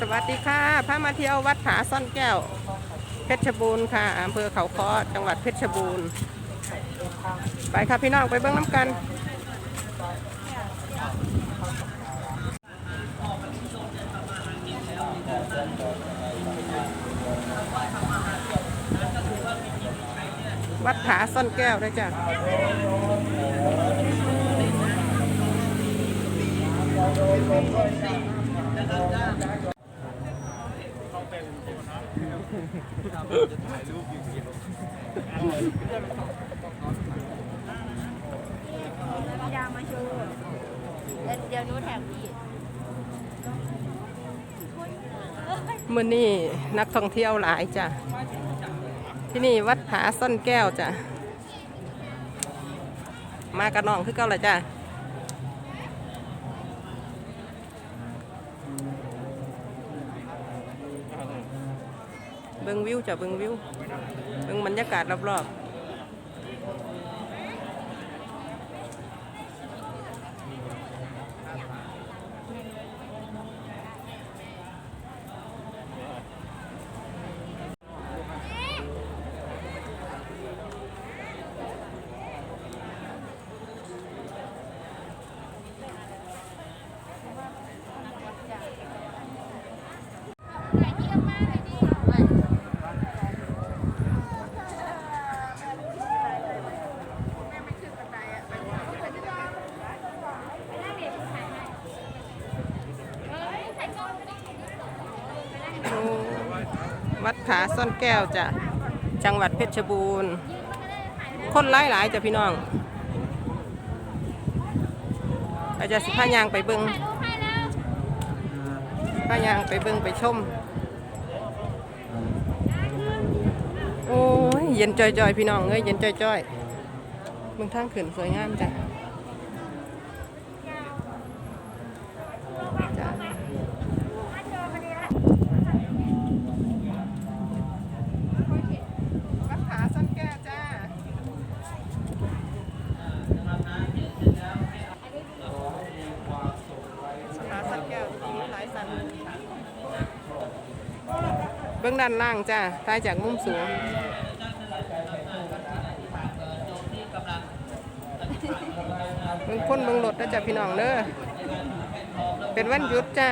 สวัสดีค่ะพามาเที่ยววัดผาซ่อนแก้ว เพชรบูรณ์ค่ะอำเภอเขาค้อจังหวัดเพชรบูรณ์ ไปค่ะพี่น้องไปเบิ้องน้ำกัน วัดผาซ่อนแก้วได้จ้ะ ยามาโชว์เดี๋ยวหนู้แถมพี่มื่อนี้นักท่องเที่ยวหลายจ้ะ ที่นี่วัดผาซ่อนแก้วจ้ะ มากระนองคือเก่าละจ้ะ เบิ่งวิวจ้ะเบิ่งวิวเบิ่งบรรยากาศรอบๆโอ้วัด ผาซ่อนแก้วจ้ะจังหวัดเพชรบูรณ์ คนหลายหลายๆจ้ะพี่น้องอาจจะสิพายางไปเบิงพายางไปเบิงไปชม โอ้ยเย็นจอยๆ พี่น้องเอ้ยเย็นจอยๆเมืองทางขึ้นสวยงามจ้ะจ้ะวัดผาซ่อนแก้วจ้า ผาซ่อนแก้วมีหลายสันเบื้อง ด้านล่างจ้าถ่ายจากมุมสูงเบิ่งคนเบิ่งรถนะจ้ะพี่น้องเด้อเป็นวันหยุดจ้า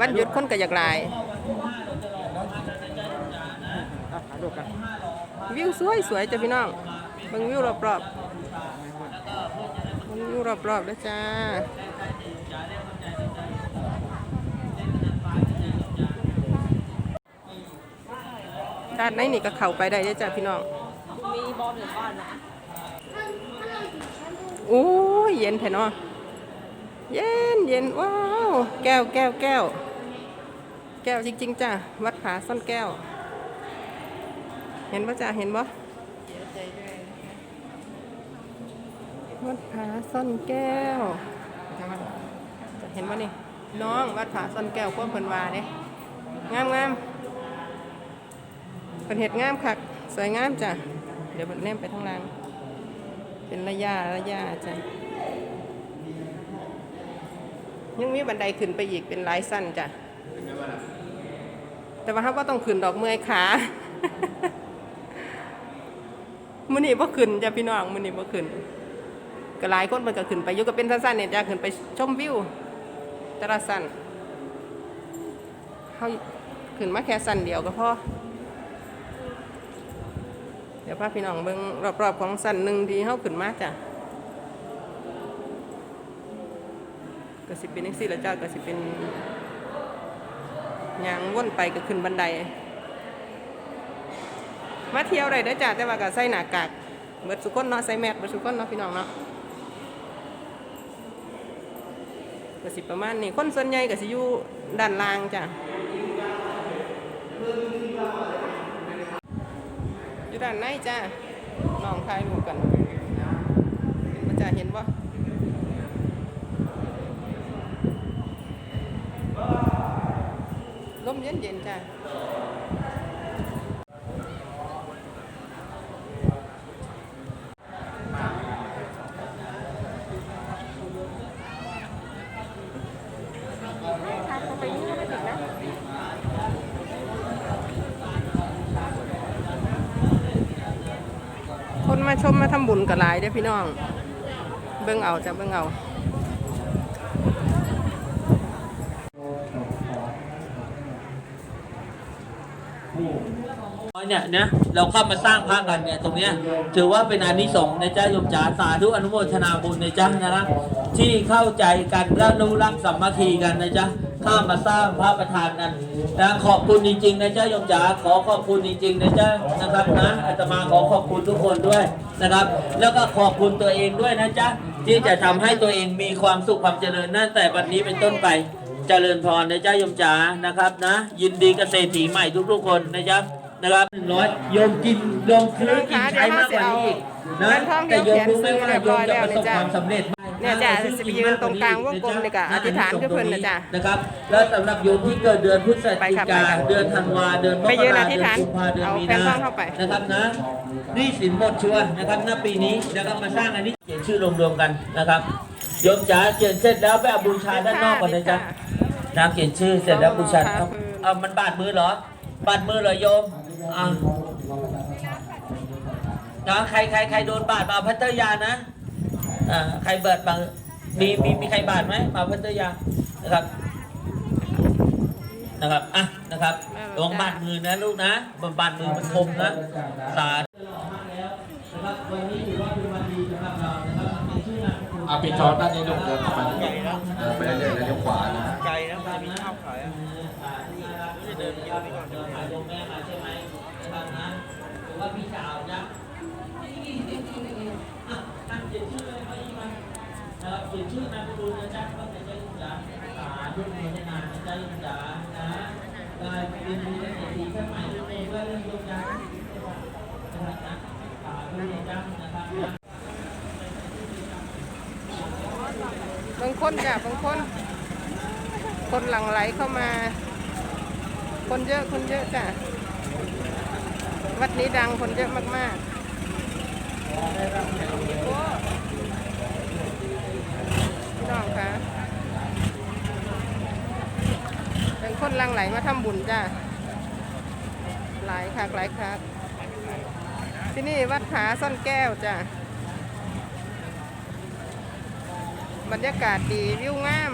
วันหยุดคนก็อยากหลายวิวสวยสวยจ้ะพี่น้องเบิ่งวิวรอบๆเบิ่งวิวรอบๆนะจ้า ด้านในนี่ก็เข้าไปได้เด้อจ้ะพี่น้อง มีบอลหรือบ้านนะโอ้ยเย็นแท้เนาะเย็นเย็นว้าว แก้วแก้วแก้ว แก้วจริง ๆจ้ะวัดผาซ่อนแก้ว เห็นปะจ้ะเห็นปะวัดผาซ่อนแก้วจะเห็นปะนี่น้องวัดผาซ่อนแก้วควบเพิ่นวาเด้งามงาม เป็นเห็ดงามคักสวยงามจ้ะ เดี๋ยวเบิดแนมไปทางล่าง เป็นระยะระยะจ้ะ ยังมีบันไดขึ้นไปอีกเป็นหลายสั้นจ้ะ แต่ว่าเขาก็ต้องขึ้นดอกเมื่อยขามือนี่บ่ขึ้นจ้ะพี่น้องมือนี่บ่ขึ้นก็หลายคนมันก็ขึ้นไปอยู่ก็เป็นสั้นๆเนี่ยจ้ะขึ้นไปชมวิวแต่ละสั้นเขาขึ้นมาแค่สั้นเดียวก็พอ ดี๋ยวพาพี่น้องเบิ่งรอบๆของสันหนึ่งที่เฮาขึ้นมาจ้ะก็สิเป็นจังซี่ละจ้าก็สิเป็นยางว่นไปก็ขึ้นบันได มาเที่ยวได้เด้อจ้าแต่ว่าก็ใส่หน้ากากเบิดสุกคนเนาะใส่แมสเบิดสุกคนเนาะพี่น้องเนาะก็สิประมาณนี้คนส่วนใหญ่ก็สิอยู่ด้านล่างจ้ะ ด้านในจ้าน้องถ่ายรูปกันเห็นจะเห็นว่ลมเย็นเย็นๆจ้า คนมาชมมาทำบุญกับหลายเด้อพี่น้อง เบิ่งเอาจ้ะเบิ่งเอาเนี่ยนะเราเข้ามาสร้างพระกันเนี่ยตรงเนี้ยถือว่าเป็นอานิสงส์นะจ๊ะโยมจ๋าสาธุอนุโมทนาบุญในจ๊ะนะครับที่เข้าใจกันและรู้รักสามัคคีกันนะจ๊ะ เข้ามาสร้างพระประธานกันนะขอบคุณจริงๆนะจ๊ะโยมจ๋าขอขอบคุณจริงๆนะจ๊ะนะครับนะอาตมาขอขอบคุณทุกคนด้วยนะครับ แล้วก็ขอบคุณตัวเองด้วยนะจ๊ะที่จะทำให้ตัวเองมีความสุขความเจริญนั่นแต่บัดนี้เป็นต้นไปเจริญพรนะจ๊ะโยมจ๋านะครับนะ ยินดีเกษตรถีใหม่ทุกๆคนนะจ๊ะนะครับหนึ่งร้อยโยมกินโยมซื้อกินใช้มากกว่านี้อีกนะแต่โยมรู้ไหมว่าโยมจะประสบความสำเร็จ เนี่ยจ้ะจะไปยืนตรงกลางวงกลมเลยกะอธิษฐานกับเพิ่นนะจ๊ะนะครับ แล้วสำหรับโยมที่เกิดเดือนพฤศไปจิค่ะกาไปค่ะเดือนธันวาเดือนมไปกยืนอราธิเดืษอนฐานกุมภาเดือนเอามีแผ่นนาทองเข้าไปนะครับนะนี่สินหมดชัวร์นะครับณปีนี้นะครับมาสร้างอันนี้เขียนชื่อรวมๆกันนะครับโยมจ๋าเขียนเสร็จแล้วไปเอาบูชาด้านนอกก่อนนะจ๊ะน้ำเขียนชื่อเสร็จแล้วบูชาเอาเอามันบาดมือเหรอบาดมือเหรอโยมอ่านะใครใครใครโดนบาดมาเอาพัตเตอร์ยานะอ่า ใครเบิดบางมีมีมีใครบาดไหมมาเอาพัตเตอร์ยานะครับนะครับอะนะครับระวังบาดมือนะลูกนะบาดมือมันคมนะสาธุนะครับวันนี้ถือว่าเป็นวันดีสำหรับเรานะครับเป็นชื่อนามสกุลอาปิดท้อนด้านนี้ลูกเดินเข้าไปเดินไปเรื่อยๆแล้วเลี้ยวขวานะไกลนะมันจะมีข้าวขายอะจะเดินกินนี่ก่อนเดินหาโยมแม่มาใช่ไหมนะครับนะหรือว่าพี่สาวนะอะตั้งเขียนชื่อเลยมาอีกมานะครับ เขียนชื่อนามสกุลนะจ๊ะว่าจะได้จ๋าสาธุโมทนานนะจ๊ะจ๋านะได้เป็นมีได้เศรษฐีท่นใหม่ทุกคนด้วยเรื่องโยมจ๋านะครับนะสาธุนะจ๊ะนะครับบางคนจ้ะบางคน คนหลั่งไหลเข้ามา คนเยอะคนเยอะจ้ะวัดนี้ดังคนเยอะมากๆพี่น้องคะเป็น คนหลังไหลมาทำบุญจ้าหลายคักหลายคักที่นี่วัดผาซ่อนแก้วจ้าบรรยากาศดีวิวงาม